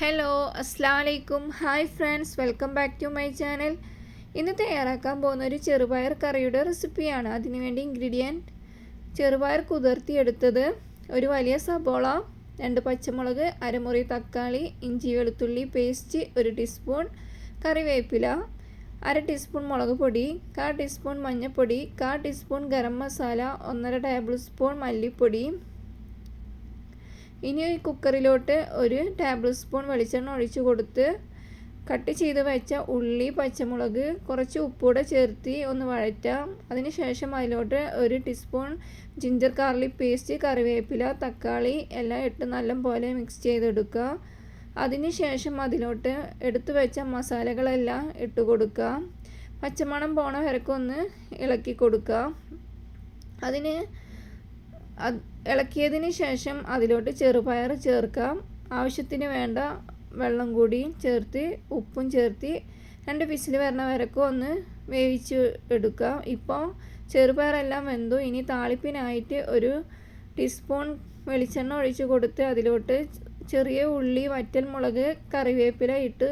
Hello അസ്സാം വലൈക്കും hi friends welcome back to my channel ഇന്ന് തയ്യാറാക്കാൻ പോകുന്ന ഒരു ചെറുപയർ കറിയുടെ റെസിപ്പിയാണ് അതിനുവേണ്ടി ഇൻഗ്രീഡിയന്റ് ചെറുപയർ കുതിർത്തിയെടുത്തത് ഒരു വലിയ സബോള രണ്ട് പച്ചമുളക് അരമുറി തക്കാളി ഇഞ്ചി വെളുത്തുള്ളി പേസ്റ്റ് ഒരു ടീസ്പൂൺ കറിവേപ്പില അര ടീസ്പൂൺ മുളക് പൊടി കാ ടീസ്പൂൺ മഞ്ഞൾപ്പൊടി കാ ടീസ്പൂൺ ഗരം മസാല ഒന്നര ടേബിൾ സ്പൂൺ മല്ലിപ്പൊടി ഇനി കുക്കറിലോട്ട് ഒരു ടേബിൾ സ്പൂൺ വെളിച്ചെണ്ണ ഒഴിച്ച് കൊടുത്ത് കട്ട് ചെയ്ത് വെച്ച ഉള്ളി പച്ചമുളക് കുറച്ച് ഉപ്പൂടെ ചേർത്തി ഒന്ന് വഴറ്റാം. അതിനുശേഷം അതിലോട്ട് ഒരു ടീസ്പൂൺ ജിഞ്ചർ കാർലി പേസ്റ്റ് കറിവേപ്പില തക്കാളി എല്ലാം ഇട്ട് നല്ല പോലെ മിക്സ് ചെയ്തെടുക്കുക അതിനുശേഷം അതിലോട്ട് എടുത്തു വെച്ച മസാലകളെല്ലാം ഇട്ട് കൊടുക്കുക. പച്ചമണം പോണ വരക്കൊന്ന് ഇളക്കി കൊടുക്കുക. അതിന് ഇളക്കിയതിന് ശേഷം അതിലോട്ട് ചെറുപയർ ചേർക്കാം. ആവശ്യത്തിന് വേണ്ട വെള്ളം കൂടിയും ചേർത്ത് ഉപ്പും ചേർത്ത് രണ്ട് വിസിൽ വരണ വരക്കും ഒന്ന് വേവിച്ച് എടുക്കാം. ഇപ്പോൾ ചെറുപയറെല്ലാം വെന്തു. ഇനി താളിപ്പിനായിട്ട് ഒരു ടീസ്പൂൺ വെളിച്ചെണ്ണ ഒഴിച്ച് കൊടുത്ത് അതിലോട്ട് ചെറിയ ഉള്ളി വറ്റൽ മുളക് കറിവേപ്പില ഇട്ട്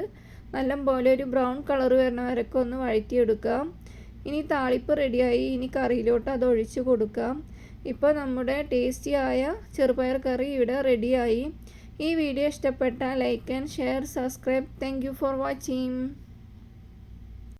നല്ല പോലെ ഒരു ബ്രൗൺ കളർ വരണ വരക്കും ഒന്ന് വഴറ്റിയെടുക്കാം. ഇനി താളിപ്പ് റെഡിയായി ഇനി കറിയിലോട്ട് അത് ഒഴിച്ച് കൊടുക്കാം. ഇപ്പോൾ നമ്മുടെ ടേസ്റ്റിയായ ചെറുപയർ കറി ഇവിടെ റെഡിയായി ഈ വീഡിയോ ഇഷ്ടപ്പെട്ടാൽ like and share subscribe thank for watching